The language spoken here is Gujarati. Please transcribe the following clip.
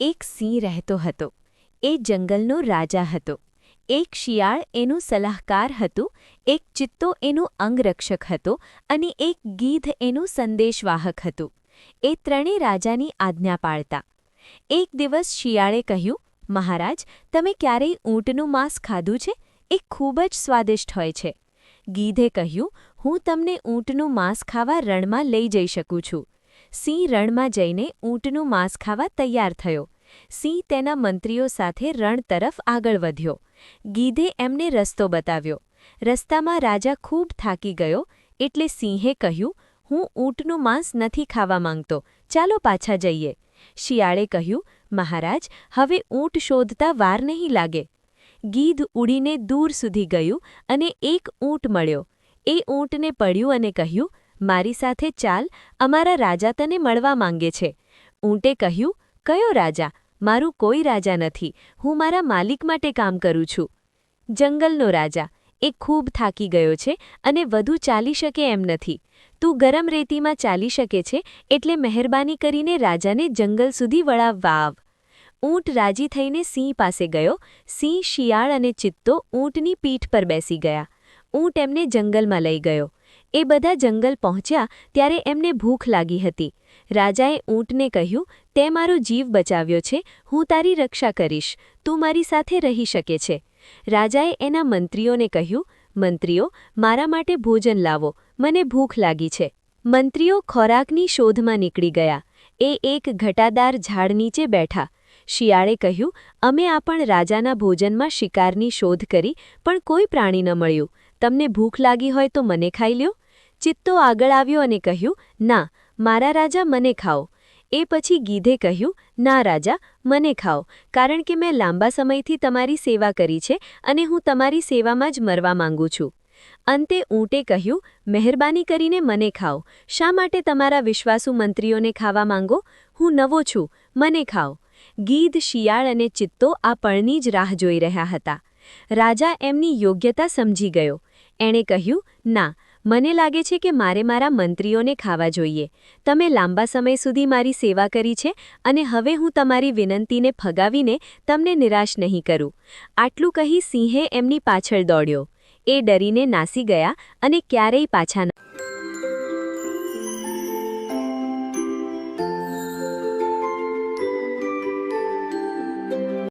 એક સિંહ રહેતો હતો. એ જંગલનો રાજા હતો. એક શિયાળ એનું સલાહકાર હતું, એક ચિત્તો એનું અંગરક્ષક હતો અને એક ગીધ એનું સંદેશવાહક હતું. એ ત્રણેય રાજાની આજ્ઞા પાળતા. એક દિવસ શિયાળે કહ્યું, મહારાજ, તમે ક્યારેય ઊંટનું માંસ ખાધું છે? એ ખૂબ જ સ્વાદિષ્ટ હોય છે. ગીધે કહ્યું, હું તમને ઊંટનું માંસ ખાવા રણમાં લઈ જઈ શકું છું. સિંહ રણમાં જઈને ઊંટનું માંસ ખાવા તૈયાર થયો. સિંહ તેના મંત્રીઓ સાથે રણ તરફ આગળ વધ્યો. ગીધે એમને રસ્તો બતાવ્યો. રસ્તામાં રાજા ખૂબ થાકી ગયો એટલે સિંહે કહ્યું, હું ઊંટનું માંસ નથી ખાવા માંગતો. ચાલો પાછા જઈએ. શિયાળે કહ્યું, મહારાજ, હવે ઊંટ શોધતા વાર નહીં લાગે. ગીધ ઉડીને દૂર સુધી ગયું અને એક ઊંટ મળ્યો. એ ઊંટને પડ્યું અને કહ્યું મારી સાથે ચાલ, અમારા રાજા તને મળવા માંગે છે. ઊંટે કહ્યું, કયો રાજા? મારું કોઈ રાજા નથી. હું મારા માલિક માટે કામ કરું છું. જંગલનો રાજા. એ ખૂબ થાકી ગયો છે અને વધુ ચાલી શકે એમ નથી. તું ગરમ રેતીમાં ચાલી શકે છે એટલે મહેરબાની કરીને રાજાને જંગલ સુધી વળાવવા આવ. ઊંટ રાજી થઈને સિંહ પાસે ગયો. સિંહ શિયાળ અને ચિત્તો ઊંટની પીઠ પર બેસી ગયા. ઊંટ એમને જંગલમાં લઈ ગયો. એ બધા જંગલ પહોંચ્યા ત્યારે એમને ભૂખ લાગી હતી. રાજાએ ઊંટને કહ્યું, તે મારો જીવ બચાવ્યો છે, હું તારી રક્ષા કરીશ, તું મારી સાથે રહી શકે છે. રાજાએ એના મંત્રીઓને કહ્યું, મંત્રીઓ, મારા માટે ભોજન લાવો, મને ભૂખ લાગી છે. મંત્રીઓ ખોરાકની શોધમાં નીકળી ગયા. એ એક ઘટાદાર ઝાડ નીચે બેઠા. શિયાળે કહ્યું, અમે આ પણ રાજાના ભોજનમાં શિકારની શોધ કરી, પણ કોઈ પ્રાણી ન મળ્યું. તમને ભૂખ લાગી હોય તો મને ખાઈ લ્યો. ચિત્તો આગળ આવ્યો અને કહ્યું, ના, મારા રાજા મને ખાઓ. એ પછી ગીધે કહ્યું, ના, રાજા, મને ખાઓ, કારણ કે મેં લાંબા સમયથી તમારી સેવા કરી છે અને હું તમારી સેવામાં જ મરવા માંગુ છું. અંતે ઊંટે કહ્યું, મહેરબાની કરીને મને ખાઓ. શા માટે તમારા વિશ્વાસુ મંત્રીઓને ખાવા માંગો? હું નવો છું, મને ખાઓ. ગીધ, શિયાળ અને ચિત્તો આ પળની જ રાહ જોઈ રહ્યા હતા. રાજા એમની યોગ્યતા સમજી ગયો. એણે કહ્યું, ના, મને લાગે છે કે મારે મારા મંત્રીઓને ખાવા જોઈએ. તમે લાંબા સમય સુધી મારી સેવા કરી છે અને હવે હું તમારી વિનંતીને ફગાવીને તમને નિરાશ નહીં કરું. આટલું કહી સિંહે એમની પાછળ દોડ્યો. એ ડરીને નાસી ગયા અને ક્યારેય પાછા ન